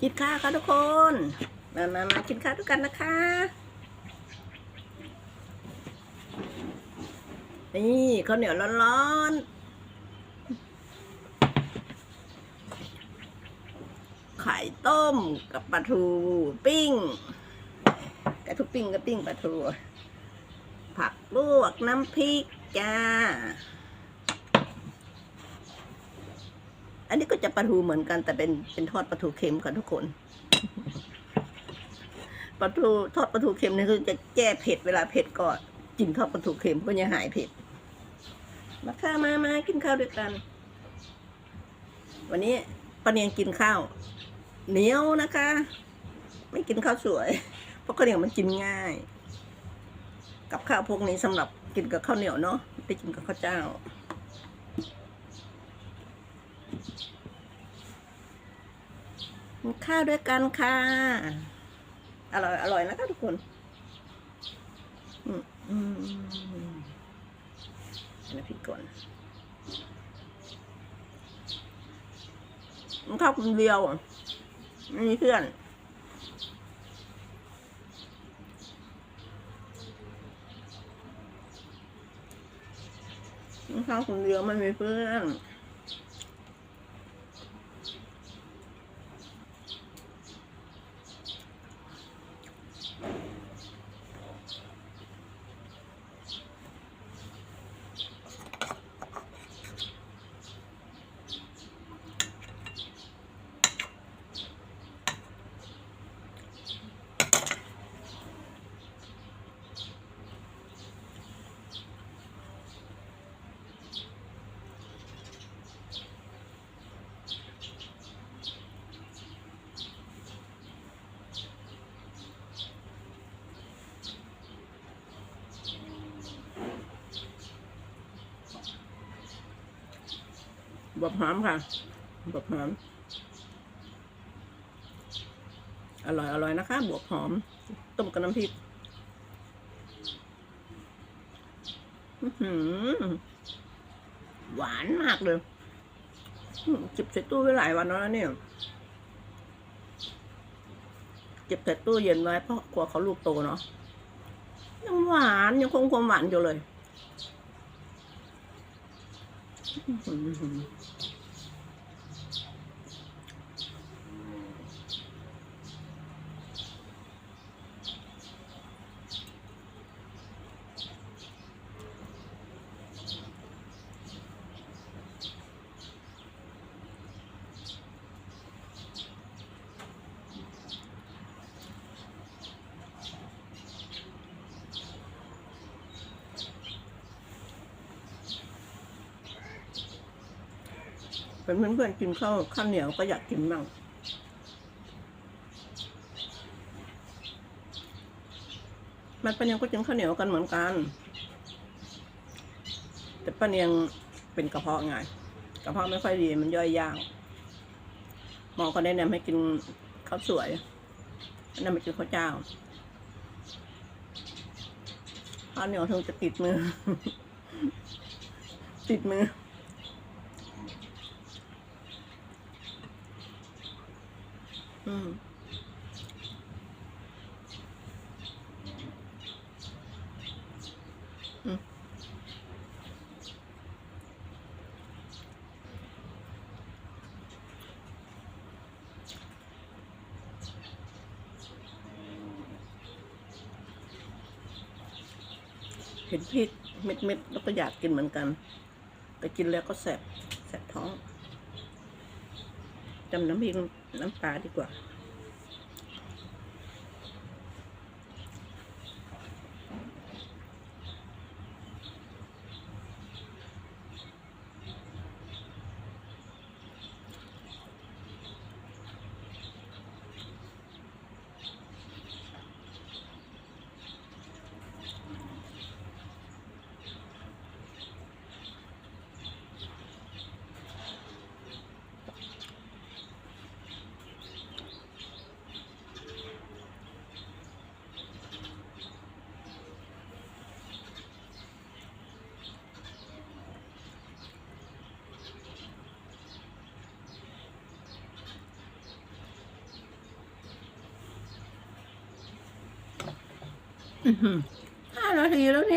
กินข้าวค่ะทุกคน มามามากินข้าวด้วยกันนะคะ นี่ข้าวเหนียวร้อนๆ ไข่ต้มกับปลาทูปิ้งกระทูปิ้งกับปิ้งปลาทู ผักลวกน้ำพริกจ้า อันนี้ก็จะปลาทูเหมือนกันแต่เป็นเป็นทอดปลาทูเค็มค่ะทุกคนปลาทูทอดปลาทูเค็มนี่คือจะแก้เผ็ดเวลาเผ็ดก็กินทอดปลาทูเค็มก็จะหายเผ็ดมาค่ะมามากินข้าวด้วยกัน วันนี้ป้าเนียงกินข้าวเหนียวนะคะ ไม่กินข้าวสวย เพราะข้าวเหนียวมันกินง่าย กับข้าวพวกนี้สำหรับกินกับข้าวเหนียวเนาะไม่ได้กินกับข้าวเจ้า นข้าวด้วยกันค่ะ อร่อย อร่อยนะคะทุกคน อืมอืมนะพี่ก่อนมันข้าวคนเดียวไม่มีเพื่อนมันข้าวคนเดียวไม่มีเพื่อน บวบหอมค่ะบวบหอม อร่อยอร่อยนะคะ บวบหอม ต้มกับน้ำพริกหวานมากเลยอื้อเก็บใส่ตู้ไว้หลายวันแล้วนะเนี่ยเก็บใส่ตู้เย็นไว้เพราะกลัวเขาลูกโตเนาะยังหวานยังคงความหวานอยู่เลย อื้อหือ เป็นเพื่อนๆกินข้าวข้าวเหนียวก็อยากกินบ้างมันป้าเนียงก็กินข้าวเหนียวกันเหมือนกัน แต่ป้าเนียงเป็นกระเพาะไงกระเพาะไม่ค่อยดีมันย่อยยากหมอก็แนะนำให้กินข้าวสวยแนะนำให้กินข้าวเจ้าข้าวเหนียวถึงจะติดมือ ติดมือ อืมอืม เห็นพริกเม็ดๆแล้วก็อยากกินเหมือนกัน แต่กินแล้วก็แสบแสบท้องจำน้ำพริก น้ำปลาดีกว่า ห้านาทีแล้วเนี่ย